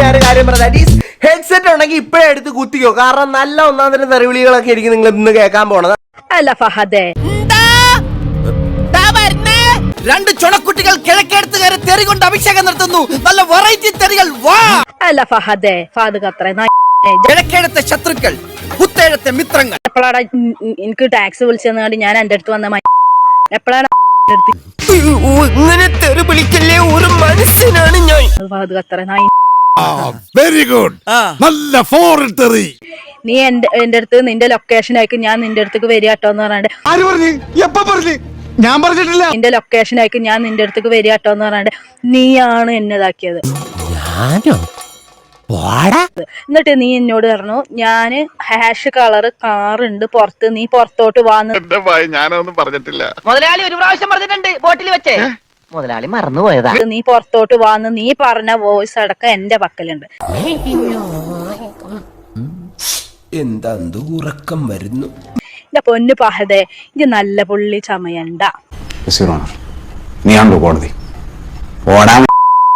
ഞാൻ that is headset ഉണ്ടെങ്കിൽ ഇപ്പഴേ എടുത്ത് കുത്തിക്കോ. കാരണം നല്ല ഒന്നാം തരം തെറിവിളികളൊക്കെ ആയിരിക്കും നിങ്ങൾ ഇന്ന് കേൾക്കാൻ പോണത്. അല്ല ഫഹദേ. രണ്ട് ചുണക്കുട്ടികൾ കിഴക്കെടുത്ത് കയറി തെറി കൊണ്ട് അഭിഷേകം നടത്തുന്നു. നല്ല വെറൈറ്റി തെറികൾ. വാ. അല്ല ഫഹദേ ഫഹദ് ഖത്ര കിഴക്കേടത്തെ ശത്രുക്കൾ കുത്തേഴത്തെ മിത്രങ്ങൾ. എപ്പോഴാണ് എനിക്ക് ടാക്സ് വിളിച്ചെന്നാണ്ട് ഞാൻ എന്റെ അടുത്ത് വന്ന എപ്പോഴാണ് ഇങ്ങനെ തെറി വിളിക്കല്ലേ ഒരു മനുഷ്യനാണ് ഞാൻ. ഫഹദ് ഖത്ര നായി വെരി ഗുഡ് നല്ല ഫോറിൻ തെറി നീ എന്റെ എന്റെ അടുത്ത് നിന്റെ ലൊക്കേഷൻ ആയിക്ക് ഞാൻ നിന്റെ അടുത്തേക്ക് വരിക കേട്ടോ എന്ന് പറഞ്ഞാണ്ട്. ആര് പറഞ്ഞു? എപ്പ പറഞ്ഞു? ഞാൻ പറഞ്ഞിട്ടില്ല. നിന്റെ ലൊക്കേഷൻ ആയിക്ക് ഞാൻ നിന്റെ അടുത്തേക്ക് വരിക കേട്ടോ എന്ന് പറഞ്ഞാണ്ട് നീയാണ് എന്നെ ഇതാക്കിയത് എന്നിട്ട് നീ എന്നോട് പറഞ്ഞു ഞാൻ ഹാഷ് കളർ കാറുണ്ട് പുറത്ത് നീ പുറത്തോട്ട് വാന്ന് ഞാനൊന്നും പറഞ്ഞിട്ടില്ല. മുതലാളി ഒരു പ്രാവശ്യം പറഞ്ഞിട്ടുണ്ട് ബോട്ടിൽ വെച്ചേ. മുതലാളി മറന്നുപോയതാ. നീ പുറത്തോട്ട് വാന്ന് നീ പറഞ്ഞ വോയിസ് അടക്കം എന്റെ പക്കലുണ്ട്. എന്താ ഉറക്കം വരുന്നു? എന്റെ പൊന്നു പഹദേ ഇത് നല്ല പുള്ളി ചമയണ്ട. നീയാണല്ലോ കോടതി. ഓടാൻ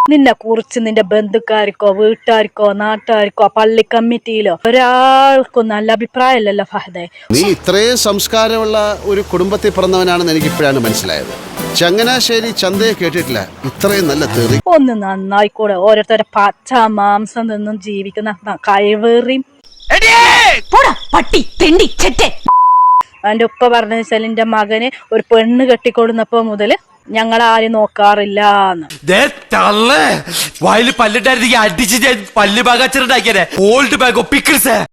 നിന്നെ കുറിച്ച് നിന്റെ ബന്ധുക്കാർക്കോ വീട്ടുകാർക്കോ നാട്ടുകാർക്കോ പള്ളി കമ്മിറ്റിയിലോ ഒരാൾക്കും നല്ല അഭിപ്രായമല്ലല്ലോ ഫഹദേ. നീ ഇത്രയും സംസ്കാരമുള്ള ഒരു കുടുംബത്തിൽ പിറന്നവനാണെന്ന് എനിക്ക് ഇപ്പോഴാണ് മനസ്സിലായത്. ചങ്ങനാശ്ശേരി ചന്തയെ കേട്ടിട്ടില്ല. ഇത്രയും നല്ല തെറി. ഒന്ന് നന്നായിക്കൂടെ. ഓരോരുത്തരെ പച്ച മാംസം നിന്നും ജീവിക്കുന്ന കഴിവേറിയും. പട്ടി തെണ്ടി ചെറ്റേ എന്റെ ഉപ്പ പറഞ്ഞ വെച്ചാൽ എന്റെ മകന് ഒരു പെണ്ണ് കെട്ടിക്കൊടുന്നപ്പോ മുതൽ ഞങ്ങൾ ആരും നോക്കാറില്ല പല്ലിട്ടായിരുന്നെങ്കിൽ അടിച്ച് ഞാൻ പല്ല് ബാഗ് അച്ചിട്ടുണ്ടാക്കിയേ ഓൾഡ് ബാഗോ പിക്കിൾസേ